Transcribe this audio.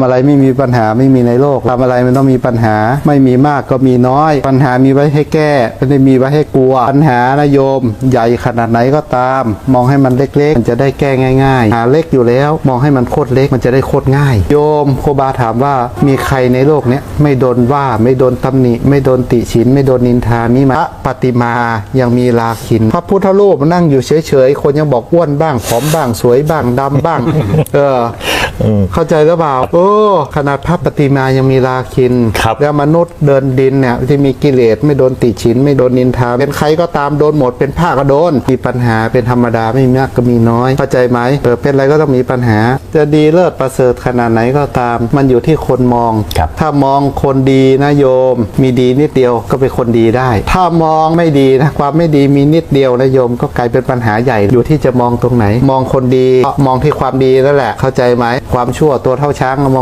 ำอะไรไม่มีปัญหาไม่มีในโลกทำอะไรมันต้องมีปัญหา ไม่มีมากก็มีน้อย ปัญหามีไว้ให้แก้ไม่ได้มีไว้ให้กลัว ปัญหานะโยม ใหญ่ขนาดไหนก็ตาม มองให้มันเล็กๆ มันจะได้แก้ง่ายๆ หาเล็กอยู่แล้ว มองให้มันโคตรเล็กมันจะได้โคตรง่าย โยมโคบาถามว่ามีใครในโลกเนี้ยไม่โดนว่าไม่โดนตำหนิ ไม่โดนติฉิน ไม่โดนนินทามีไหมพระปฏิมายังมีลาคิน พระพุทธรูปนั่งอยู่เฉยๆคนยังบอกอ้วนบ้างผอมบ้างสวยบ้างดำบ้าง เออ เข้าใจหรือเปล่าโอ้ขนาดพระปฏิมายังมีราคินครับแล้วมนุษย์เดินดินเนี่ยที่มีกิเลสไม่โดนติฉิน ไม่โดนนินทาเป็นใครก็ตามโดนหมดเป็นผ้าก็โดน มีปัญหาเป็นธรรมดาไม่มากก็มีน้อย เข้าใจไหมเออเป็นอะไรก็ต้องมีปัญหา จะดีเลิศประเสริฐขนาดไหนก็ตาม มันอยู่ที่คนมองครับถ้ามองคนดีนะโยม มีดีนิดเดียวก็เป็นคนดีได้ ถ้ามองไม่ดีนะความไม่ดีมีนิดเดียวนะโยมก็กลายเป็นปัญหาใหญ่อยู่ที่จะมองตรงไหน มองคนดีก็มองที่ความดีนั่นแหละ เข้าใจไหมความชั่วตัวเท่าช้างมอง